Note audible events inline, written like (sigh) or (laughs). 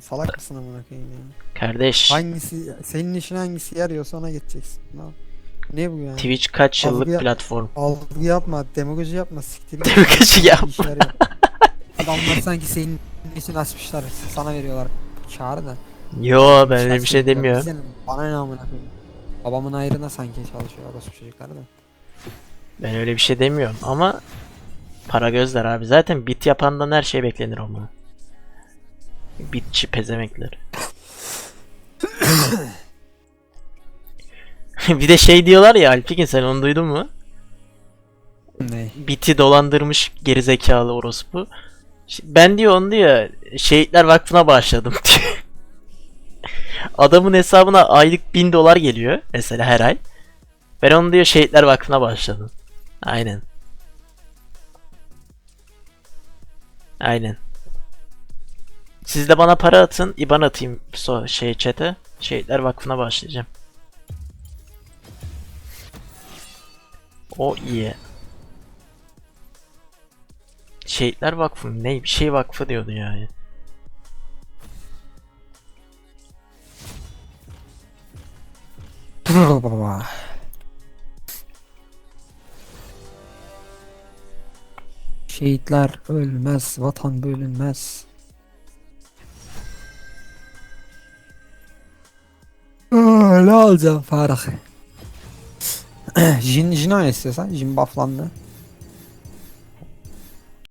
salak mısın amına koyayım ya? Kardeş Hangisi senin işin hangisi yarıyorsa ona geçeceksin. Ne, yap- ne bu yani? Twitch kaç yıllık Algı- platform? Algı yapma, demagoji yapma, siktir. git. Demagoji yapma. İşler yap. Adamlar sanki senin için açmışlar, sana veriyorlar çağrı da. Yo ben öyle bir şey ya, demiyorum. bize ne? Bana ne amına koyayım. Babamın ayrına sanki çalışıyor orospu çocukları da. Ben öyle bir şey demiyorum ama para gözler abi. Zaten bit yapandan her şey beklenir olmalı. Bitçi pezemekler. (laughs) bir de şey diyorlar ya Alpikin sen onu duydun mu? Ne? Biti dolandırmış gerizekalı orospu. Ben diyor onu diyor Şehitler Vakfı'na bağışladım (laughs) diyor. Adamın hesabına aylık 1000 dolar geliyor mesela her ay. Ben onu diyor Şehitler Vakfı'na bağışladım. Aynen. Aynen. Siz de bana para atın, IBAN atayım so şey chat'e. Şehitler Vakfı'na başlayacağım. O iyi. Şehitler Vakfı mı? Ne? Bir şey vakfı diyordu ya. Baba. Şehitler ölmez, vatan bölünmez. Aa, ne alacağım Farah? Jin, Jin oyna istiyorsan. Jin bufflandı.